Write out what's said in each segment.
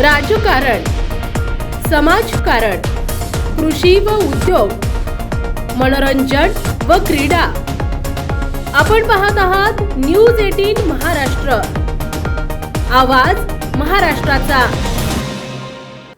राजकारण समाजकारण कृषी व उद्योग मनोरंजन व क्रीडा. आपण पाहत आहात न्यूज एटीन महाराष्ट्र. आवाज महाराष्ट्राचा.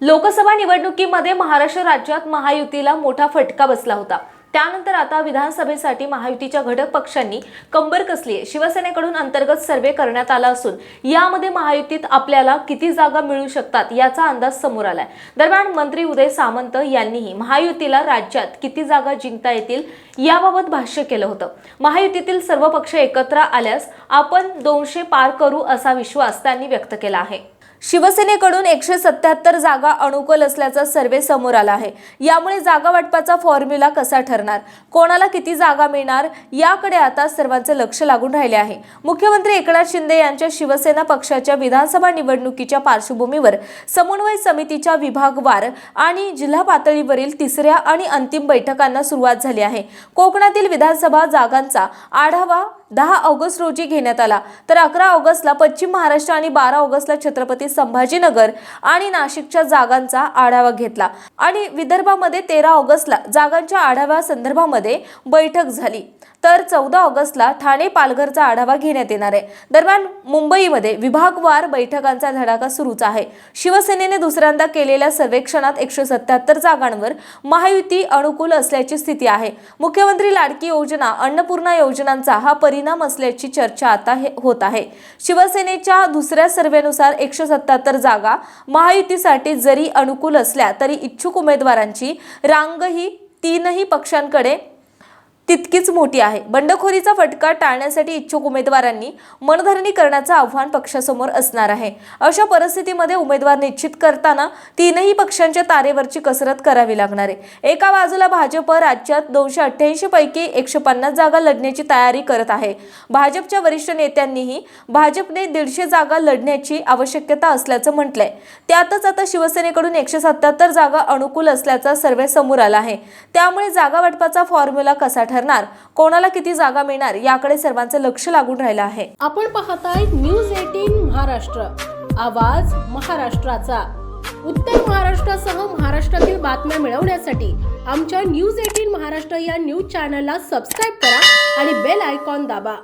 लोकसभा निवडणुकीमध्ये महाराष्ट्र राज्यात महायुतीला मोठा फटका बसला होता. त्यानंतर आता विधानसभेसाठी महायुतीच्या घटक पक्षांनी कंबर कसली आहे? शिवसेनेकडून अंतर्गत सर्वे करण्यात आला असून यामध्ये महायुतीत आपल्याला किती जागा मिळू शकतात याचा अंदाज समोर आलाय. दरम्यान मंत्री उदय सामंत यांनीही महायुतीला राज्यात किती जागा जिंकता येतील याबाबत भाष्य केलं होतं. महायुतीतील सर्व पक्ष एकत्र आल्यास आपण दोनशे पार करू असा विश्वास त्यांनी व्यक्त केला आहे. शिवसेनेकडून एकशे सत्याहत्तर जागा अनुकूल असल्याचा सर्वे समोर आला आहे. यामुळे जागा वाटपाचा फॉर्म्युला कसा ठरणार? कोणाला किती जागा मिळणार? याकडे आता सर्वांचे लक्ष लागून राहिले आहे. मुख्यमंत्री एकनाथ शिंदे यांच्या शिवसेना पक्षाच्या विधानसभा निवडणुकीच्या पार्श्वभूमीवर समन्वय समितीच्या विभागवार आणि जिल्हा पातळीवरील तिसऱ्या आणि अंतिम बैठकांना सुरुवात झाली आहे. कोकणातील विधानसभा जागांचा आढावा दहा ऑगस्ट रोजी घेण्यात आला. तर अकरा ऑगस्टला पश्चिम महाराष्ट्र आणि बारा ऑगस्टला छत्रपती संभाजीनगर आणि नाशिकच्या जागांचा आढावा घेतला. आणि विदर्भामध्ये तेरा ऑगस्टला जागांच्या आढावा संदर्भामध्ये बैठक झाली. तर चौदा ऑगस्टला ठाणे पालघरचा आढावा घेण्यात येणार आहे. दरम्यान मुंबईमध्ये विभागवार बैठकांचा धडाका सुरूच आहे. शिवसेनेने दुसऱ्यांदा केलेल्या सर्वेक्षणात एकशे सत्याहत्तर जागांवर महायुती अनुकूल असल्याची स्थिती आहे. मुख्यमंत्री लाडकी योजना अन्नपूर्णा योजनांचा हा परिणाम असल्याची चर्चा आता हे- होत आहे. शिवसेनेच्या दुसऱ्या सर्वेनुसार एकशे सत्याहत्तर जागा महायुतीसाठी जरी अनुकूल असल्या तरी इच्छुक उमेदवारांची रांगही तीनही पक्षांकडे तितकीच मोठी आहे. बंडखोरीचा फटका टाळण्यासाठी इच्छुक उमेदवारांनी मनधरणी करण्याचं आव्हान पक्षासमोर असणार आहे. अशा परिस्थितीमध्ये उमेदवार निश्चित करताना तीनही पक्षांच्या तारेवरची कसरत करावी लागणार आहे. एका बाजूला भाजप राज्यात दोनशे अठ्ठ्याऐंशी पैकी एकशे पन्नास जागा लढण्याची तयारी करत आहे. भाजपच्या वरिष्ठ नेत्यांनीही भाजपने दीडशे जागा लढण्याची आवश्यकता असल्याचं म्हटलंय. त्यातच आता शिवसेनेकडून एकशे सत्याहत्तर जागा अनुकूल असल्याचा सर्वे समोर आला आहे. त्यामुळे जागा वाटपाचा फॉर्म्युला कसा ठरला ठरणार? कोणाला किती जागा मिळणार? याकडे सर्वांचं लक्ष लागून राहिलं आहे. आपण पाहताय न्यूज एटीन महाराष्ट्र. आवाज महाराष्ट्राचा. उत्तर महाराष्ट्रासह महाराष्ट्रातील बातम्या मिळवण्यासाठी आमच्या न्यूज एटीन महाराष्ट्र या न्यूज चॅनलला सबस्क्राईब करा आणि बेल आयकॉन दाबा.